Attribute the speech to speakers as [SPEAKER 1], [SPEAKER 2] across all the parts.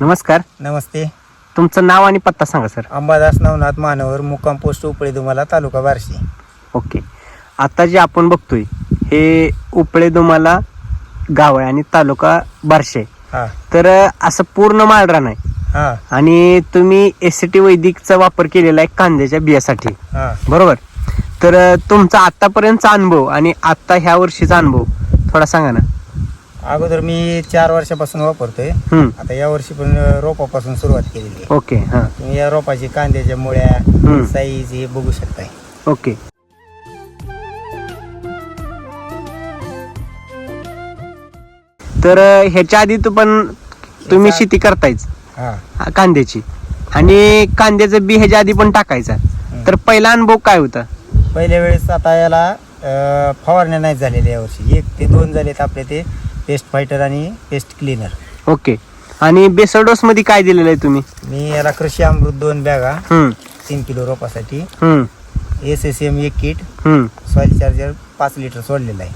[SPEAKER 1] नमस्कार.
[SPEAKER 2] नमस्ते.
[SPEAKER 1] तुमचं नाव आणि पत्ता सांगा सर.
[SPEAKER 2] अंबादास नवनाथ मानवर मुक्काम पोस्ट उपळे तुम्हाला तालुका बार्शी.
[SPEAKER 1] ओके. आता जे आपण बघतोय हे उपळे दुमाला गाव आहे आणि तालुका बारशे
[SPEAKER 2] हा.
[SPEAKER 1] तर असं पूर्ण माळरा नाही.
[SPEAKER 2] हा.
[SPEAKER 1] आणि तुम्ही एस टी वैदिकचा वापर केलेला आहे कांद्याच्या बियासाठी.
[SPEAKER 2] हा.
[SPEAKER 1] बरोबर? तर तुमचा आतापर्यंतचा अनुभव आणि आता ह्या वर्षीचा अनुभव थोडा सांगा ना.
[SPEAKER 2] अगोदर मी चार वर्षापासून वापरतोय.
[SPEAKER 1] हम्म.
[SPEAKER 2] आता या वर्षी पण रोपापासून सुरुवात केलेली आहे.
[SPEAKER 1] ओके हां.
[SPEAKER 2] तुम्ही या रोपाची कांद्याच्या मुळ्या. साईज हे बघू शकताय.
[SPEAKER 1] ओके. तर अं, ह्याच्या आधी तू पण तुम्ही शेती करतायच.
[SPEAKER 2] हा.
[SPEAKER 1] हा, कांद्याची. आणि कांद्याचं बी ह्याच्या आधी पण टाकायचा. तर पहिला अनुभव काय होता?
[SPEAKER 2] पहिल्या वेळेस आता याला अ, फवारण्या नाही झालेल्या यावर्षी एक ते दोन झालेत आपले ते. पेस्ट फायटर आणि पेस्ट क्लीनर.
[SPEAKER 1] ओके. आणि बेसर डोस मध्ये काय दिलेलं आहे तुम्ही?
[SPEAKER 2] मी याला कृषी अमृत दोन बॅगा
[SPEAKER 1] हम्म.
[SPEAKER 2] तीन किलो रोपासाठी
[SPEAKER 1] हम्म.
[SPEAKER 2] एस एस एम एक किट
[SPEAKER 1] हम्म.
[SPEAKER 2] सॉइल चार्जर पाच लिटर सोडलेलं आहे.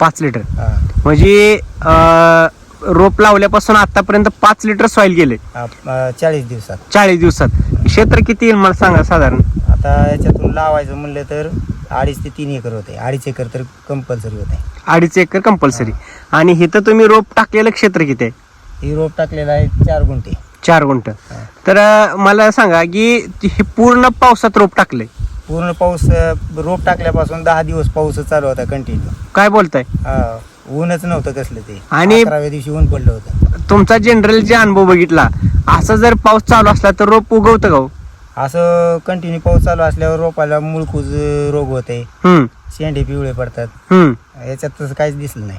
[SPEAKER 1] पाच लिटर.
[SPEAKER 2] हा.
[SPEAKER 1] म्हणजे अं, रोप लावल्यापासून आतापर्यंत पाच लिटर सॉइल गेले.
[SPEAKER 2] हा, अ, चाळीस दिवसात.
[SPEAKER 1] चाळीस दिवसात. क्षेत्र किती येईल मला सांगा साधारण?
[SPEAKER 2] आता याच्यातून लावायचं म्हणलं तर अडीच ते तीन एकर होते अडीच एकर तर कंपल्सरी होते
[SPEAKER 1] अडीच एकर कंपल्सरी आणि इथं तुम्ही रोप टाकलेलं क्षेत्र किती आहे?
[SPEAKER 2] ही रोप टाकलेला आहे चार गुंठे.
[SPEAKER 1] चार गुंठ. तर अं, मला सांगा की हे पूर्ण पावसात रोप टाकलंय?
[SPEAKER 2] पूर्ण पाऊस अ, रोप टाकल्यापासून दहा दिवस पाऊस चालू होता कंटिन्यू
[SPEAKER 1] काय बोलताय?
[SPEAKER 2] ऊनच नव्हतं कसलं ते.
[SPEAKER 1] आणि-
[SPEAKER 2] अकराव्या दिवशी ऊन पडलं होतं.
[SPEAKER 1] तुमचा जनरल जे अनुभव बघितला असा जर पाऊस चालू असला तर रोप उगवतं का हो?
[SPEAKER 2] असं कंटिन्यू पाऊस चालू असल्यावर रोपाला मुळकूज रोग होते.
[SPEAKER 1] हम्म.
[SPEAKER 2] शेंडे पिवळे पडतात.
[SPEAKER 1] हम्म.
[SPEAKER 2] याच्यात तसं काहीच दिसलं नाही.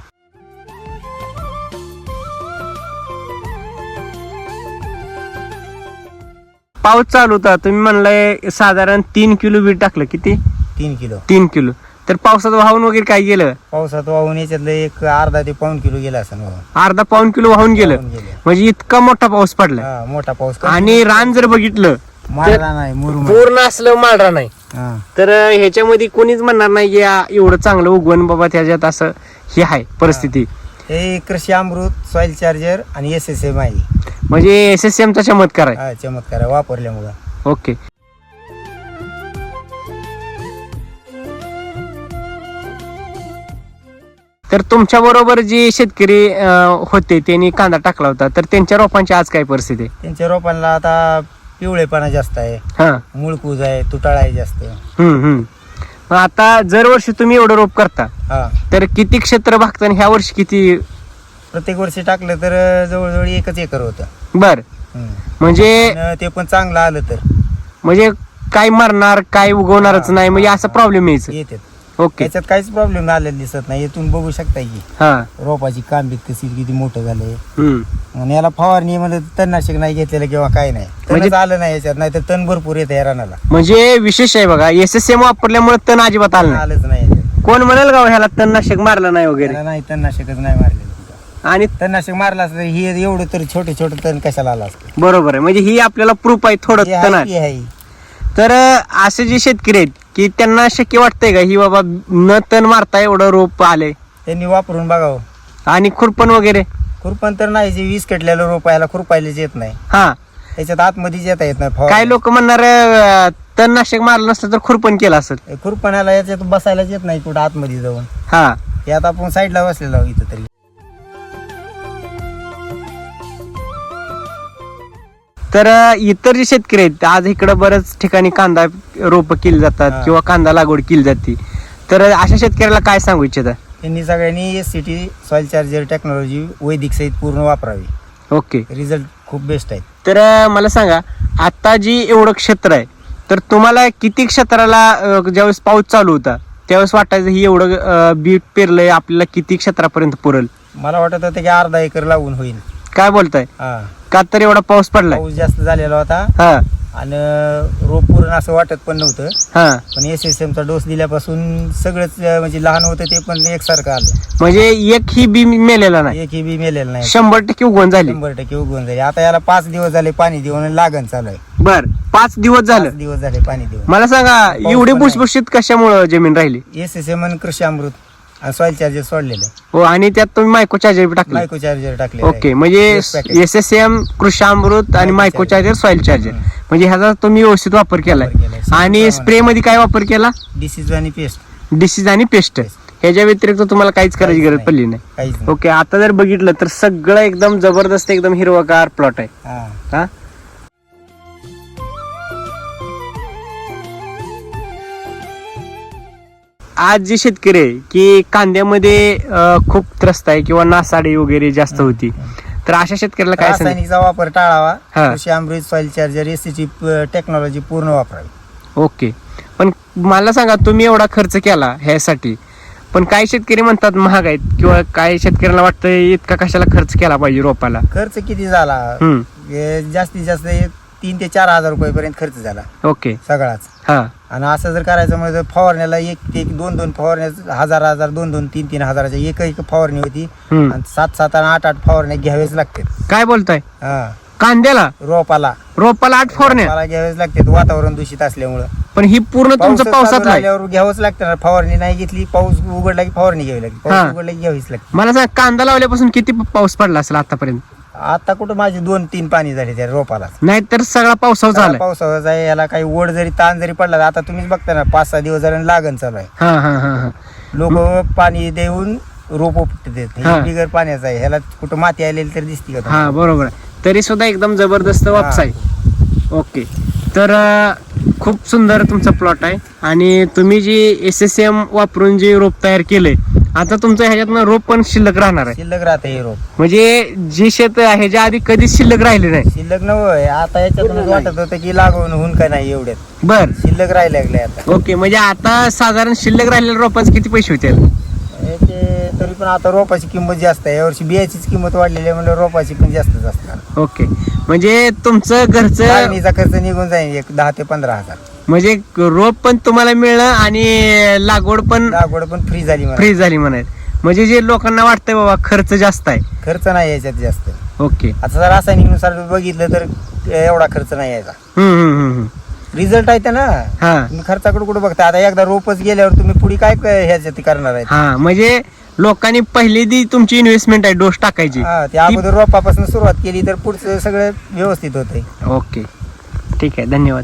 [SPEAKER 1] पाऊस चालू होता. तुम्ही म्हणलाय साधारण तीन किलो बी टाकलं. किती?
[SPEAKER 2] तीन किलो.
[SPEAKER 1] तीन किलो. तर पावसात वाहून वगैरे काय गेलं?
[SPEAKER 2] पावसात वाहून याच्यातलं एक अर्धा ते पाऊन किलो गेला असं वाहून
[SPEAKER 1] अर्धा पाऊन किलो वाहून गेलं.
[SPEAKER 2] वाहून गेलं.
[SPEAKER 1] म्हणजे इतका मोठा पाऊस पडला.
[SPEAKER 2] हा, मोठा पाऊस
[SPEAKER 1] आणि रान जर बघितलं
[SPEAKER 2] मारला नाही मुरुम
[SPEAKER 1] पूर्ण असलं माळरा नाही.
[SPEAKER 2] हा.
[SPEAKER 1] तर ह्याच्यामध्ये कोणीच म्हणणार नाही की एवढं चांगलं उगवण बाबा त्याच्यात असं हे आहे परिस्थिती.
[SPEAKER 2] हे. कृषी अमृत सॉइल चार्जर आणि एस एस एम आहे.
[SPEAKER 1] म्हणजे एस एस एमचा चमत्कार आहे.
[SPEAKER 2] हा चमत्कार आहे वापरल्यामुळं.
[SPEAKER 1] ओके. तर तुमच्या बरोबर जे शेतकरी अं, होते त्यांनी कांदा टाकला होता. तर त्यांच्या रोपांची आज काय परिस्थिती आहे?
[SPEAKER 2] त्यांच्या रोपांना आता पिवळेपणा जास्त आहे.
[SPEAKER 1] हा.
[SPEAKER 2] मुळकूज आहे तुटाळा आहे जास्त.
[SPEAKER 1] हम्म हम्म. मग आता जर वर्षी तुम्ही एवढं रोप करता
[SPEAKER 2] हा.
[SPEAKER 1] तर किती क्षेत्र भागतं आणि ह्या वर्षी किती?
[SPEAKER 2] प्रत्येक वर्षी टाकलं तर जवळजवळ एकच एकर होतं.
[SPEAKER 1] बर.
[SPEAKER 2] हम्म.
[SPEAKER 1] म्हणजे
[SPEAKER 2] आणि ते पण चांगलं आलं तर.
[SPEAKER 1] म्हणजे काय मरणार काय उगवणारच नाही म्हणजे असा. प्रॉब्लेम यायचं.
[SPEAKER 2] येते
[SPEAKER 1] ओके.
[SPEAKER 2] त्याच्यात काहीच प्रॉब्लेम आलेला दिसत नाही. येथून बघू शकता की
[SPEAKER 1] हा.
[SPEAKER 2] रोपाची कांबीत कशी किती मोठं झालंय.
[SPEAKER 1] हम्म.
[SPEAKER 2] आणि याला फवारणी म्हणजे तणनाशक नाही घेतलेलं किंवा काय नाही.
[SPEAKER 1] म्हणजे-
[SPEAKER 2] तणच आलं नाही याच्यात नाही तर तण भरपूर येतं रानाला.
[SPEAKER 1] म्हणजे विशेष आहे बघा एस एस एम वापरल्यामुळे तण अजिबात आलं नाही.
[SPEAKER 2] आलंच नाही याच्यात.
[SPEAKER 1] कोण म्हणाल का हो ह्याला तणनाशक मारलं नाही वगैरे?
[SPEAKER 2] त्याला नाही तणनाशकच नाही मारलेलं.
[SPEAKER 1] आणि
[SPEAKER 2] तणनाशक मारलं असतं हे एवढं तरी छोटे छोटे तण कशाला आलं असतं?
[SPEAKER 1] बरोबर आहे. म्हणजे ही आपल्याला प्रूफ आहे थोडं
[SPEAKER 2] हे
[SPEAKER 1] तण
[SPEAKER 2] आहे.
[SPEAKER 1] तर असे जे शेतकरी आहेत की त्यांना शक्य वाटतंय का ही बाबा न तण मारता एवढं रोप आले
[SPEAKER 2] त्यांनी वापरून बघावं.
[SPEAKER 1] आणि खुरपण वगैरे?
[SPEAKER 2] खुरपण तर नाही जे वीस कटलेलं रोप याला खुरपायलाच येत नाही.
[SPEAKER 1] हा.
[SPEAKER 2] याच्यात आतमध्येच येता येत नाही फवारणी.
[SPEAKER 1] लोक म्हणणार अं, तणनाशक मारलं नसतं तर खुरपण केलं असेल.
[SPEAKER 2] खुरपणाला याच्यात बसायलाच येत नाही कुठं आतमध्ये जाऊन.
[SPEAKER 1] हा.
[SPEAKER 2] यात आपण साईडला बसलेलो आहोत इथं तरी.
[SPEAKER 1] तर इतर जे शेतकरी आहेत आज इकडं बऱ्याच ठिकाणी कांदा रोप केली जातात. किंवा कांदा लागवड केली जाते. तर अशा शेतकऱ्याला काय सांगू इच्छिता?
[SPEAKER 2] यांनी सगळ्यांनी S C T soil charger technology वैदिक सहित पूर्ण वापरावी.
[SPEAKER 1] ओके
[SPEAKER 2] रिझल्ट खूप बेस्ट आहेत.
[SPEAKER 1] तर मला सांगा आता जी एवढं क्षेत्र आहे तर तुम्हाला किती क्षेत्राला अं, ज्यावेळेस पाऊस चालू होता त्यावेळेस वाटायचं ही एवढं अं, बी पेरलंय आपल्याला किती क्षेत्रापर्यंत पुरल?
[SPEAKER 2] मला वाटत होतं की अर्धा एकर लावून होईल.
[SPEAKER 1] काय बोलताय?
[SPEAKER 2] हा.
[SPEAKER 1] का तर एवढा पाऊस पडलाय.
[SPEAKER 2] पाऊस जास्त झालेला होता.
[SPEAKER 1] हा.
[SPEAKER 2] आणि रोप पूर्ण असं वाटत पण नव्हतं.
[SPEAKER 1] हा.
[SPEAKER 2] पण एस एस एमचा डोस दिल्यापासून सगळंच अं, म्हणजे लहान होतं ते पण एकसारखं आलं.
[SPEAKER 1] म्हणजे एक ही बी मेलेला नाही.
[SPEAKER 2] एकही बी मेलेलं नाही.
[SPEAKER 1] शंभर टक्के उगवण झाली.
[SPEAKER 2] शंभर टक्के उगवून जाईल आता याला पाच दिवस झाले पाणी देऊन लागण चालू आहे.
[SPEAKER 1] बर पाच दिवस झालं.
[SPEAKER 2] पाच दिवस झाले पाणी देऊन.
[SPEAKER 1] मला सांगा एवढी. भुसभुशीत कशामुळं जमीन राहिली?
[SPEAKER 2] एस एस एम आणि कृषी अमृत. सॉइल चार्जर सोडलेले.
[SPEAKER 1] हो आणि त्यात तुम्ही मायको चार्जर टाकले.
[SPEAKER 2] मायको चार्जर टाकले
[SPEAKER 1] ओके म्हणजे. एस एस एम कृषामृत आणि मायको चार्जर सॉइल चार्जर. म्हणजे ह्याचा तुम्ही व्यवस्थित वापर केलाय. आणि. स्प्रे मध्ये काय वापर केला?
[SPEAKER 2] डिसीज आणि पेस्ट
[SPEAKER 1] डिसीज आणि पेस्ट ह्याच्या व्यतिरिक्त तुम्हाला काहीच करायची गरज. पडली नाही. ओके आता जर बघितलं तर सगळं एकदम जबरदस्त एकदम हिरवागार प्लॉट आहे.
[SPEAKER 2] हा?
[SPEAKER 1] आज जे शेतकरी आहे की कांद्यामध्ये अं, खूप त्रस्त आहे किंवा नासाडी वगैरे जास्त होती. तर अशा शेतकऱ्याला काय सांग
[SPEAKER 2] रासायनिकचा वापर टाळावा.
[SPEAKER 1] हा.
[SPEAKER 2] कृषी अमृत सॉइल चार्जर एसीची टेक्नॉलॉजी पूर्ण वापरावी.
[SPEAKER 1] ओके. पण मला सांगा तुम्ही एवढा खर्च केला ह्यासाठी. पण काही शेतकरी म्हणतात महाग आहेत किंवा काही शेतकऱ्यांना वाटतं इतका कशाला खर्च केला पाहिजे रोपाला?
[SPEAKER 2] खर्च किती झाला?
[SPEAKER 1] हम्म
[SPEAKER 2] हे जास्तीत जास्त एक तीन ते चार हजार रुपयेपर्यंत खर्च झाला.
[SPEAKER 1] ओके.
[SPEAKER 2] सगळाच.
[SPEAKER 1] हा.
[SPEAKER 2] आणि असं जर करायचं म्हणजे फवारण्याला एक ते एक दोन दोन फवारण्या हजार हजार दोन दोन तीन तीन हजाराच्या एक एक फवारणी होती.
[SPEAKER 1] हम्म.
[SPEAKER 2] आणि सात सात आणि आठ आठ फवारण्या घ्यावेच लागते
[SPEAKER 1] काय बोलताय?
[SPEAKER 2] हा.
[SPEAKER 1] कांद्याला?
[SPEAKER 2] रोपाला.
[SPEAKER 1] रोपाला आठ फवारण्या.
[SPEAKER 2] रोपाला घ्यावेच लागते वातावरण दूषित असल्यामुळं.
[SPEAKER 1] पण ही पूर्ण तुमचं
[SPEAKER 2] पाऊस
[SPEAKER 1] पावसात
[SPEAKER 2] चालू झाल्यावर घ्यावंच लागतं ना. फवारणी नाही घेतली पाऊस उघडला की फवारणी घ्यावी लागते.
[SPEAKER 1] हा.
[SPEAKER 2] पाऊस उघडला की घ्यावीच लागते.
[SPEAKER 1] मला सांग कांदा लावल्यापासून किती पाऊस पडला असेल आतापर्यंत?
[SPEAKER 2] आता कुठं माझे दोन तीन पाणी झाले त्या रोपाला.
[SPEAKER 1] नाहीतर सगळा पावसावर झालाय.
[SPEAKER 2] पावसाळ्याचा आहे याला काही ओढ जरी ताण जरी पडला आता तुम्हीच बघता ना पाच सहा दिवस जरी लागण चालू आहे.
[SPEAKER 1] हा हा हा हा.
[SPEAKER 2] लोक पाणी देऊन रोप उपटत
[SPEAKER 1] हा.
[SPEAKER 2] बिगर पाण्याचं आहे. ह्याला कुठं माती आलेली तरी दिसते का
[SPEAKER 1] हा? बरोबर आहे. तरी सुद्धा एकदम जबरदस्त वापस आहे. ओके. तर अं, खूप सुंदर तुमचा प्लॉट आहे. आणि तुम्ही जी एस एस एम वापरून जे रोप तयार केलंय आता तुमचं ह्याच्यातनं रोप पण शिल्लक राहणार आहे.
[SPEAKER 2] शिल्लक राहते हे रोप.
[SPEAKER 1] म्हणजे जे शेत आहे ह्याच्या आधी कधीच शिल्लक राहिले नाही.
[SPEAKER 2] शिल्लक नव्हे आता याच्यातून वाटत होतं की लागवून होऊन काय नाही एवढ्यात.
[SPEAKER 1] बर.
[SPEAKER 2] शिल्लक राहिले लागले आता.
[SPEAKER 1] ओके म्हणजे आता साधारण शिल्लक राहिलेल्या रोपांचे किती पैसे होतील?
[SPEAKER 2] याचे तरी पण आता रोपाची किंमत जास्त आहे. यावर्षी बियाचीच किंमत वाढलेली आहे म्हणजे रोपाची पण जास्तच असणार.
[SPEAKER 1] ओके. म्हणजे तुमचं घरचं
[SPEAKER 2] लागणीचा खर्च निघून जाईल एक दहा ते पंधरा हजार.
[SPEAKER 1] म्हणजे रोप पण तुम्हाला मिळलं आणि लागवड पण
[SPEAKER 2] लागवड पण फ्री झाली मला
[SPEAKER 1] फ्री झाली म्हणायचं. म्हणजे जे लोकांना वाटतंय बाबा खर्च जास्त आहे.
[SPEAKER 2] खर्च नाही याच्यात जास्त.
[SPEAKER 1] ओके.
[SPEAKER 2] आता जर रासायनिकनुसार बघितलं तर एवढा खर्च नाही यायचा
[SPEAKER 1] हम्म हम्म हम्म हम्म.
[SPEAKER 2] रिझल्ट आहे ना
[SPEAKER 1] हा.
[SPEAKER 2] तुम्ही खर्चाकडे कुठे बघता? आता एकदा रोपच गेल्यावर तुम्ही पुढे काय ह्याच्यात करणार आहे
[SPEAKER 1] हा म्हणजे लोकांनी पहिली दी तुमची इन्व्हेस्टमेंट आहे डोस टाकायची.
[SPEAKER 2] हा ते अगोदर रोपापासून सुरुवात केली तर पुढचं सगळं व्यवस्थित होतंय.
[SPEAKER 1] ओके. ठीक आहे धन्यवाद.